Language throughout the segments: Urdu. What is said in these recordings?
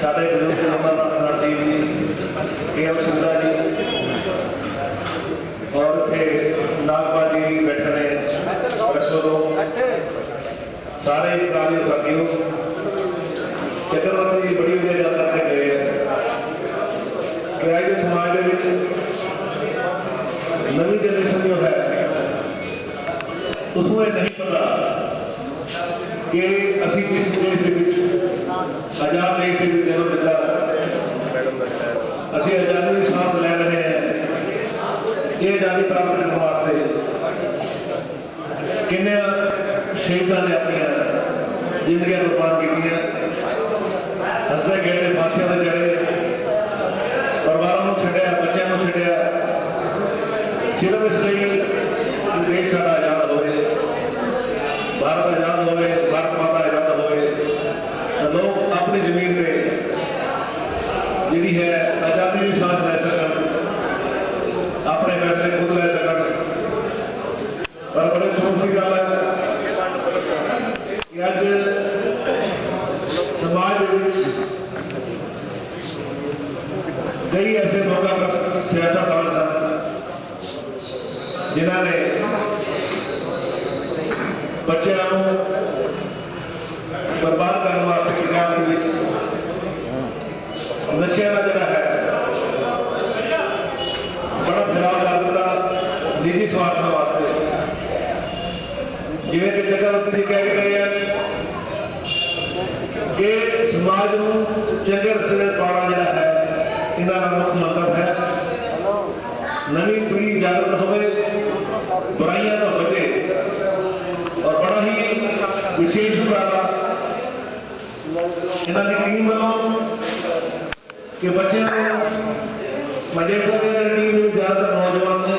سارے بزرگ محمد خاطیب جی کے ایم سندھا جی اور اتنے ناگبا جی بیٹھے نے رسولو سارے پرانے ساتھیوں چکرورتی جی بڑی امید یاد رکھے گئے ہیں کہ آج سماج میں نئی جنریشن جو ہے اس کو یہ نہیں پتا کہ اسی کس چیز کتاب نے واسطے کنے شہیداں نے اپنی زندگی قربان کی ہسے گئے پاسے سے جڑے پرواروں کو چڑیا بچوں کو چڑیا صرف اس لیے دیش سارا آزاد ہوئے، بھارت آزاد ہوئے، بھارت ماتا آزاد ہوئے۔ لوگ اپنی زمین پہ جی ہے آزادی کی سانس لے سکتے سماج کئی ایسے موقع پر سیاست دان تھا جنہوں نے بچوں برباد کرنے واسطے کتاب کے نشے کا جڑا ہے، بڑا خراب لگتا نجی سوارتوں واسطے۔ جیسے کہ جگہ تھی کہہ کے رہے ہیں کہ سماج میں چنگر سرے پارا جڑا ہے، انہاں دا مطلب ہے۔ نوی پیڑھی جاگرت ہوئے برائیاں تو بچے۔ اور بڑا ہی وشیش پرانا انہاں بناؤ کہ بچے مجھے کو ٹیم زیادہ نوجوان نے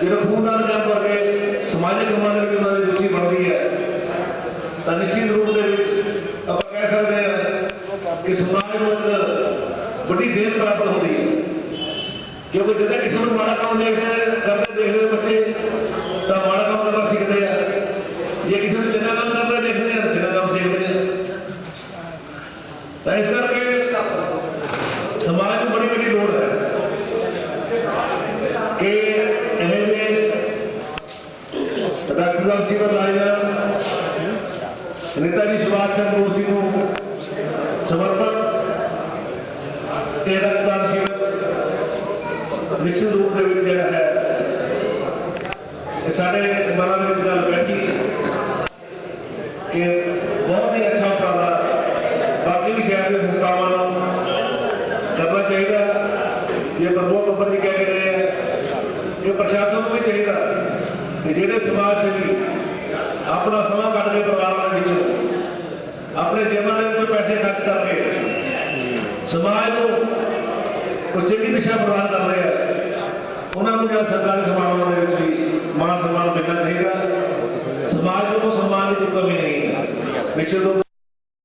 جڑے خون نال جا کر کے سماجک عمل کی گئی ہے۔ ਤਾਂ ਨਿਸ਼ਚਿਤ ਰੂਪ ਦੇ ਵਿੱਚ ਆਪਾਂ ਕਹਿ ਸਕਦੇ ਹਾਂ ਕਿ ਸਮਾਜ ਨੂੰ ਇੱਕ ਵੱਡੀ ਦੇਣ ਪ੍ਰਾਪਤ ਹੁੰਦੀ ਹੈ ਕਿਉਂਕਿ ਜਦੋਂ ਕਿਸੇ ਨੂੰ ਮਾੜਾ ਕੰਮ ਦੇਖਦੇ ਕਰਦੇ ਦੇਖਦੇ ਬੱਚੇ ਤਾਂ ਮਾੜਾ ਕੰਮ ਕਰਨਾ ਸਿੱਖਦੇ ਆ ਜੇ ਕਿਸੇ ਨੂੰ ਚੰਗਾ ਕੰਮ ਕਰਦਾ ਦੇਖਦੇ ਆ ਤਾਂ ਚੰਗਾ ਕੰਮ ਸਿੱਖਦੇ ਆ ਤਾਂ ਇਸ ਕਰਕੇ ਸਮਾਜ ਨੂੰ ਬੜੀ ਵੱਡੀ ਲੋੜ ਹੈ ਕਿ ਐਵੇਂ ਦੇ ਡਾਕਟਰ ਦਾ نیتا جی سبھاش چندر موسری کو سمرپت رتدار نشچ روپ کے ہے۔ سارے برانک گل بیٹھی کہ بہت ہی اچھا اپرالا باقی بھی شہر کے سنساوا کرنا چاہیے یہ پرمپتی کہہ رہے ہیں۔ یہ پرشاسن کو بھی چاہیے کہ جیسے اپنا سما کٹ کے پروار والے نکلو اپنے جیبوں میں کوئی پیسے خرچ کر کے سماج کو چنگی دشا پروار کر رہے ہیں۔ انہوں کو سرکاری سماجوں میں بھی مان سمان ملنا چاہیے۔ سماج کو سمان کی کمی نہیں۔ ہے